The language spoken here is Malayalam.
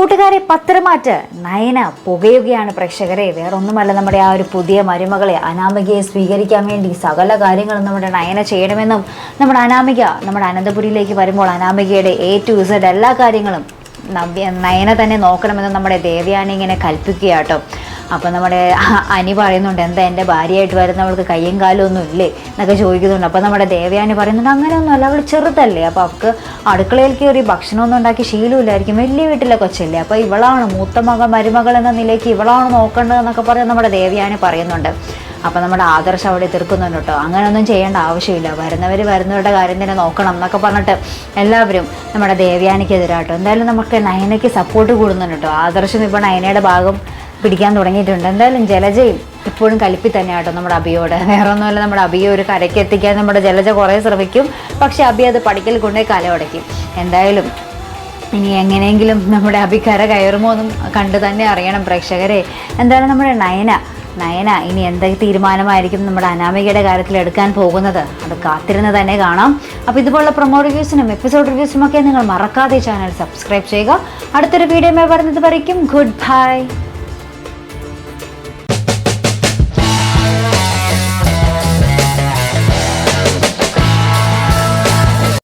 കൂട്ടുകാരെ പത്രമാറ്റ് നയന പുകയുകയാണ് പ്രേക്ഷകരെ. വേറൊന്നുമല്ല നമ്മുടെ ആ ഒരു പുതിയ മരുമകളെ അനാമികയെ സ്വീകരിക്കാൻ വേണ്ടി സകല കാര്യങ്ങളും നമ്മുടെ നയന ചെയ്യണമെന്നും നമ്മുടെ അനാമിക നമ്മുടെ അനന്തപുരിയിലേക്ക് വരുമ്പോൾ അനാമികയുടെ എ ടു ഇസഡ് എല്ലാ കാര്യങ്ങളും നവ്യ നയന തന്നെ നോക്കണമെന്നും നമ്മുടെ ദേവയാനി ഇങ്ങനെ കൽപ്പിക്കുക കേട്ടോ അപ്പോൾ നമ്മുടെ അനി പറയുന്നുണ്ട് എന്താ എന്റെ ഭാര്യയായിട്ട് വരുന്നവൾക്ക് കയ്യും കാലും ഒന്നും ഇല്ലേ? എന്നൊക്കെ ചോദിക്കുന്നുണ്ട്. അപ്പോൾ നമ്മുടെ ദേവയാനി പറയുന്നുണ്ട് അങ്ങനെയൊന്നുമല്ല അവൾ ചെറുതല്ലേ? അപ്പോൾ അവൾക്ക് അടുക്കളയിൽ കയറി ഭക്ഷണമൊന്നും ഉണ്ടാക്കി ശീലമില്ലായിരിക്കും. വലിയ വീട്ടിലെ കൊച്ചല്ലേ? അപ്പോൾ ഇവളാണ് മൂത്ത മകൻ മരുമകൾ എന്ന നിലയ്ക്ക് ഇവളാണ് നോക്കേണ്ടതെന്നൊക്കെ പറഞ്ഞ് നമ്മുടെ ദേവയാനി പറയുന്നുണ്ട്. അപ്പോൾ നമ്മുടെ ആദർശം അവിടെ തീർക്കുന്നുണ്ട് കേട്ടോ. അങ്ങനെയൊന്നും ചെയ്യേണ്ട ആവശ്യമില്ല. വരുന്നവർ വരുന്നവരുടെ കാര്യം തന്നെ നോക്കണം എന്നൊക്കെ പറഞ്ഞിട്ട് എല്ലാവരും നമ്മുടെ ദേവ്യാനിക്കെതിരാട്ടോ എന്തായാലും നമുക്ക് നയനയ്ക്ക് സപ്പോർട്ട് കൂടുന്നുണ്ട് കേട്ടോ. ആദർശം ഇപ്പോൾ നയനയുടെ ഭാഗം പിടിക്കാൻ തുടങ്ങിയിട്ടുണ്ട്. എന്തായാലും ജലജയും ഇപ്പോഴും കലിപ്പി തന്നെയാട്ടോ നമ്മുടെ അബിയോട്. വേറെ ഒന്നുമല്ല നമ്മുടെ അബിയെ ഒരു കരയ്ക്ക് എത്തിക്കാൻ നമ്മുടെ ജലജ കുറേ ശ്രമിക്കും. പക്ഷേ അബി അത് പഠിക്കൽ കൊണ്ടേ കലമടയ്ക്കും എന്തായാലും ഇനി എങ്ങനെയെങ്കിലും നമ്മുടെ അഭിക്കര കയറുമോ എന്നും കണ്ടു തന്നെ അറിയണം പ്രേക്ഷകരെ. എന്താണ് നമ്മുടെ നയന? നയന ഇനി എന്തൊക്കെ തീരുമാനമായിരിക്കും നമ്മുടെ അനാമികയുടെ കാര്യത്തിൽ എടുക്കാൻ പോകുന്നത്? അത് കാത്തിരുന്ന് തന്നെ കാണാം. അപ്പോൾ ഇതുപോലുള്ള പ്രൊമോ റിവ്യൂസിനും എപ്പിസോഡ് റിവ്യൂസിനും ഒക്കെ നിങ്ങൾ മറക്കാതെ ചാനൽ സബ്സ്ക്രൈബ് ചെയ്യുക. അടുത്തൊരു വീഡിയോ വരുന്നത് വരയ്ക്കും. Good bye